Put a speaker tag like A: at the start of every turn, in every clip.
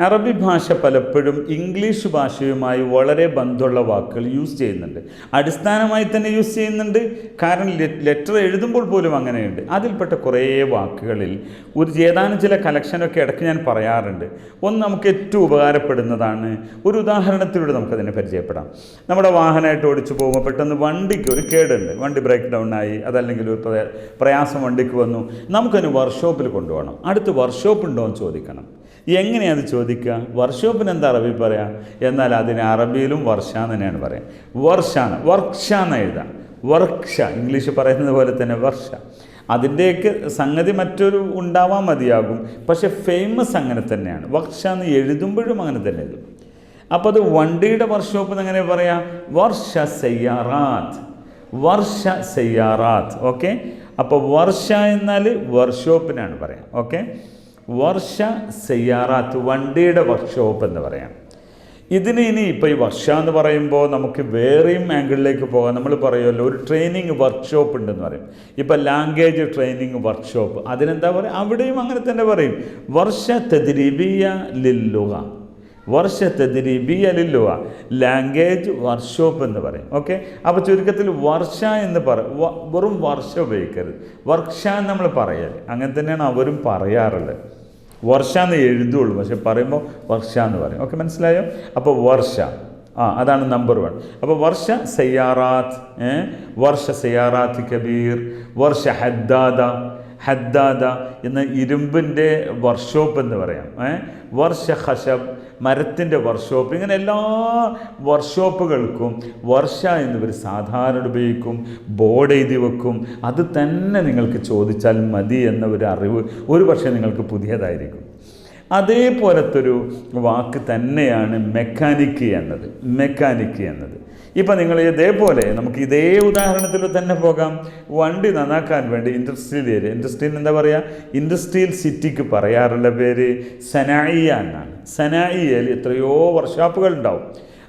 A: അറബി ഭാഷ പലപ്പോഴും ഇംഗ്ലീഷ് ഭാഷയുമായി വളരെ ബന്ധമുള്ള വാക്കുകൾ യൂസ് ചെയ്യുന്നുണ്ട്. അടിസ്ഥാനമായി തന്നെ യൂസ് ചെയ്യുന്നുണ്ട്. കാരണം ലെറ്റർ എഴുതുമ്പോൾ പോലും അങ്ങനെയുണ്ട്. അതിൽപ്പെട്ട കുറേ വാക്കുകളിൽ ഒരു ഏതാനും ചില കലക്ഷനൊക്കെ ഇടയ്ക്ക് ഞാൻ പറയാറുണ്ട്. ഒന്ന് നമുക്ക് ഏറ്റവും ഉപകാരപ്പെടുന്നതാണ്. ഒരു ഉദാഹരണത്തിലൂടെ നമുക്കതിനെ പരിചയപ്പെടാം. നമ്മുടെ വാഹനമായിട്ട് ഓടിച്ചു പോകുമ്പോൾ പെട്ടെന്ന് വണ്ടിക്ക് ഒരു കേടുണ്ട്. വണ്ടി ബ്രേക്ക് ഡൗൺ ആയി അതല്ലെങ്കിൽ ഒരു പ്രയാസം വണ്ടിക്ക് വന്നു. നമുക്കതിന് വർക്ക്ഷോപ്പിൽ കൊണ്ടുപോകണം. അടുത്ത് വർക്ക്ഷോപ്പ് ഉണ്ടോ എന്ന് ചോദിക്കണം. എങ്ങനെയാണ് അത് ചോദിക്കുക? വർഷോപ്പിന് എന്താ അറബി പറയാം? എന്നാൽ അതിന് അറബിയിലും വർഷ തന്നെയാണ് പറയാം. വർഷാണ് വർക്ഷ എന്ന് എഴുതാം. വർക്ഷ ഇംഗ്ലീഷ് പറയുന്നത് പോലെ തന്നെ വർഷ. അതിന്റെയൊക്കെ സംഗതി മറ്റൊരു ഉണ്ടാവാൻ മതിയാകും. പക്ഷെ ഫേമസ് അങ്ങനെ തന്നെയാണ്. വർഷ എന്ന് എഴുതുമ്പോഴും അങ്ങനെ തന്നെ എഴുതും. അപ്പോൾ അത് വണ്ടിയുടെ വർക്ക്ഷോപ്പ് എന്ന് എങ്ങനെ പറയാം? വർഷ സയ്യാറാത്ത്. വർഷ സയ്യാറാത്ത് ഓക്കെ അപ്പോൾ വർഷ എന്നാൽ വർക്ക്ഷോപ്പിനാണ് പറയാം ഓക്കെ വർഷ സെയ്യാറാത്ത് വണ്ടിയുടെ വർക്ക്ഷോപ്പ് എന്ന് പറയാം. ഇതിന് ഇനി ഇപ്പോൾ ഈ വർഷ എന്ന് പറയുമ്പോൾ നമുക്ക് വേറെയും ആംഗിളിലേക്ക് പോകാം. നമ്മൾ പറയുമല്ലോ ഒരു ട്രെയിനിങ് വർക്ക്ഷോപ്പ് ഉണ്ടെന്ന് പറയും. ഇപ്പോൾ ലാംഗ്വേജ് ട്രെയിനിങ് വർക്ക്ഷോപ്പ് അതിനെന്താ പറയുക അവിടെയും അങ്ങനെ തന്നെ പറയും. വർഷ തെതിരിബിയ ലില്ലുക വർഷ തെതിരിബിയ ലില്ലുക ലാംഗ്വേജ് വർക്ക്ഷോപ്പ് എന്ന് പറയും. ഓക്കെ? അപ്പോൾ ചുരുക്കത്തിൽ വർഷ എന്ന് പറ വെറും വർഷ ഉപയോഗിക്കരുത്. വർഷ നമ്മൾ പറയൽ അങ്ങനെ തന്നെയാണ് അവരും പറയാറുള്ളത്. വർഷ എന്ന് എഴുതുള്ളൂ. പക്ഷെ പറയുമ്പോൾ വർഷ എന്ന് പറയും. ഓക്കെ മനസ്സിലായോ? അപ്പോൾ വർഷ. ആ അതാണ് നമ്പർ വൺ അപ്പോൾ വർഷ സയ്യാറാത്ത്? വർഷ സയ്യാറാത്ത് കബീർ വർഷ ഹദ്ദാദ ഹദ്ദാദ എന്ന ഇരുമ്പിന്റെ വർക്ക്ഷോപ്പ് എന്ന് പറയാം? വർഷ ഹഷബ് മരത്തിന്റെ വർക്ക്ഷോപ്പ് ഇങ്ങനെ എല്ലാ വർക്ക്ഷോപ്പുകൾക്കും വർഷ എന്നിവർ സാധാരണ ഉപയോഗിക്കും ബോർഡ് എഴുതി വെക്കും. അത് തന്നെ നിങ്ങൾക്ക് ചോദിച്ചാൽ മതി എന്ന ഒരു അറിവ് ഒരു പക്ഷേ നിങ്ങൾക്ക് പുതിയതായിരിക്കും. അതേപോലത്തെ ഒരു വാക്ക് തന്നെയാണ് മെക്കാനിക്ക് എന്നത് മെക്കാനിക്ക് എന്നത്. ഇപ്പം നിങ്ങൾ ഇതേപോലെ നമുക്ക് ഇതേ ഉദാഹരണത്തിൽ തന്നെ പോകാം. വണ്ടി നന്നാക്കാൻ വേണ്ടി ഇൻഡസ്ട്രിയൽ ഏരിയ ഇൻഡസ്ട്രിയൽ എന്താ പറയുക ഇൻഡസ്ട്രിയൽ സിറ്റിക്ക് പറയാറുള്ള പേര് സനായിയ എന്നാണ്. സനായിയയിൽ എത്രയോ വർക്ക്ഷോപ്പുകൾ ഉണ്ടാവും.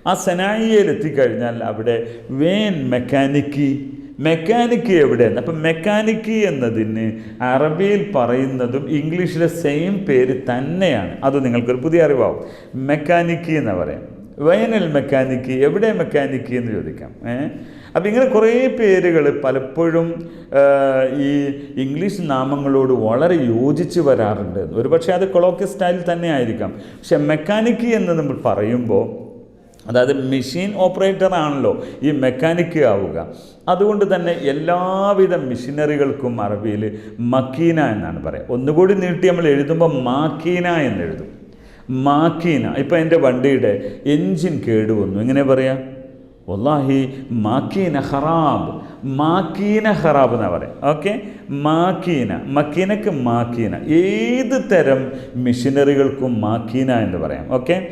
A: ആ സനായിയയിൽ എത്തിക്കഴിഞ്ഞാൽ അവിടെ വേൻ മെക്കാനിക്കി മെക്കാനിക്ക് എവിടെയാണ് അപ്പം മെക്കാനിക്ക് എന്നതിന് അറബിയിൽ പറയുന്നതും ഇംഗ്ലീഷിലെ സെയിം പേര് തന്നെയാണ്. അത് നിങ്ങൾക്കൊരു പുതിയ അറിവാവും. മെക്കാനിക്ക് എന്ന് പറയാം? വയനൽ മെക്കാനിക്ക്. എവിടെ മെക്കാനിക്ക് എന്ന് ചോദിക്കാം. ഏഹ് അപ്പം ഇങ്ങനെ കുറേ പേരുകൾ പലപ്പോഴും ഈ ഇംഗ്ലീഷ് നാമങ്ങളോട് വളരെ യോജിച്ച് വരാറുണ്ട്. ഒരുപക്ഷെ അത് കൊളോക്കിയ സ്റ്റൈൽ തന്നെ ആയിരിക്കാം. പക്ഷെ മെക്കാനിക്ക് എന്ന് നമ്മൾ പറയുമ്പോൾ അതായത് മെഷീൻ ഓപ്പറേറ്റർ ആണല്ലോ ഈ മെക്കാനിക്ക് ആവുക. അതുകൊണ്ട് തന്നെ എല്ലാവിധ മെഷീനറികൾക്കും അറബിയിൽ മക്കീന എന്നാണ് പറയുക ഒന്നുകൂടി നീട്ടി നമ്മൾ എഴുതുമ്പോൾ മാക്കീന എന്ന് എഴുതും. മാക്കീന. ഇപ്പം എന്റെ വണ്ടിയുടെ എൻജിൻ കേടുവന്നു ഇങ്ങനെ പറയാം? വല്ലാഹി മാക്കീന ഖറാബ് മാക്കീന ഖറാബ് എന്നാ പറയാം. ഓക്കെ? മാക്കീന. മക്കീനക്ക് മാക്കീന. ഏത് തരം മെഷീനറികൾക്കും മാക്കീന എന്ന് പറയാം. ഓക്കെ?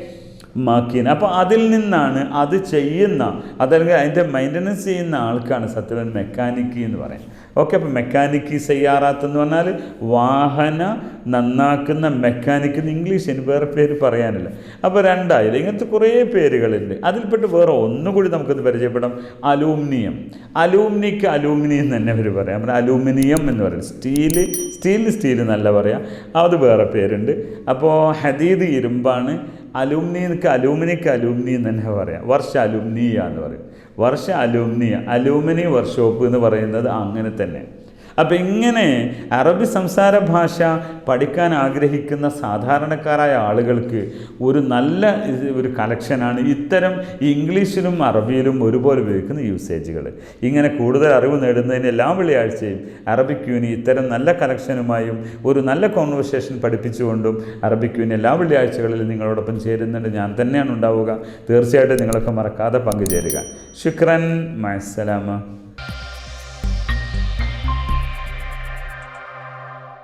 A: മാക്കീന അപ്പോൾ അതിൽ നിന്നാണ് അത് ചെയ്യുന്ന അതല്ലെങ്കിൽ അതിന്റെ മെയിന്റനൻസ് ചെയ്യുന്ന ആൾക്കാണ് സത്യവൻ മെക്കാനിക്ക് എന്ന് പറയും ഓക്കെ അപ്പോൾ മെക്കാനിക്ക് സയ്യാറാത്ത് എന്ന് പറഞ്ഞാൽ വാഹന നന്നാക്കുന്ന മെക്കാനിക്ക് എന്ന് ഇംഗ്ലീഷ് ഇനി വേറെ പേര് പറയാനില്ല. അപ്പോൾ രണ്ടായിരം ഇങ്ങനത്തെ കുറേ പേരുകളുണ്ട്. അതിൽപ്പെട്ട് വേറെ ഒന്നുകൂടി നമുക്കൊന്ന് പരിചയപ്പെടാം. അലൂമിനിയം. അലൂമിനിക്ക് അലൂമിനിയം തന്നെ അവർ പറയാം. നമ്മുടെ അലൂമിനിയം എന്ന് പറയുന്നത് സ്റ്റീൽ സ്റ്റീൽ സ്റ്റീൽ നല്ല പറയാം. അത് വേറെ പേരുണ്ട്. അപ്പോൾ ഹദീദ് ഇരുമ്പാണ്. അലൂമിനിയക്ക് അലൂമിനിക്ക് അലൂമിനി എന്ന് തന്നെ പറയാം. വർഷ അലൂമിനിയ എന്ന് പറയും. വർഷ അലൂമിനിയ അലൂമിനി വർക്ക്ഷോപ്പ് എന്ന് പറയുന്നത് അങ്ങനെ തന്നെ. അപ്പം ഇങ്ങനെ അറബി സംസാര ഭാഷ പഠിക്കാൻ ആഗ്രഹിക്കുന്ന സാധാരണക്കാരായ ആളുകൾക്ക് ഒരു നല്ല ഒരു കലക്ഷനാണ് ഇത്തരം ഇംഗ്ലീഷിലും അറബിയിലും ഒരുപോലെ ഉപയോഗിക്കുന്ന യൂസേജുകൾ ഇങ്ങനെ കൂടുതൽ അറിവ് നേടുന്നതിന് എല്ലാ വെള്ളിയാഴ്ചയും അറബിക് യൂനി ഇത്തരം നല്ല കലക്ഷനുമായും ഒരു നല്ല കോൺവെർസേഷൻ പഠിപ്പിച്ചുകൊണ്ടും അറബിക് യൂനി എല്ലാ വെള്ളിയാഴ്ചകളിലും നിങ്ങളോടൊപ്പം ചേരുന്നുണ്ട്. ഞാൻ തന്നെയാണ് ഉണ്ടാവുക. തീർച്ചയായിട്ടും നിങ്ങളൊക്കെ മറക്കാതെ പങ്കുചേരുക. ശുക്രൻ മയസ്സലാമ.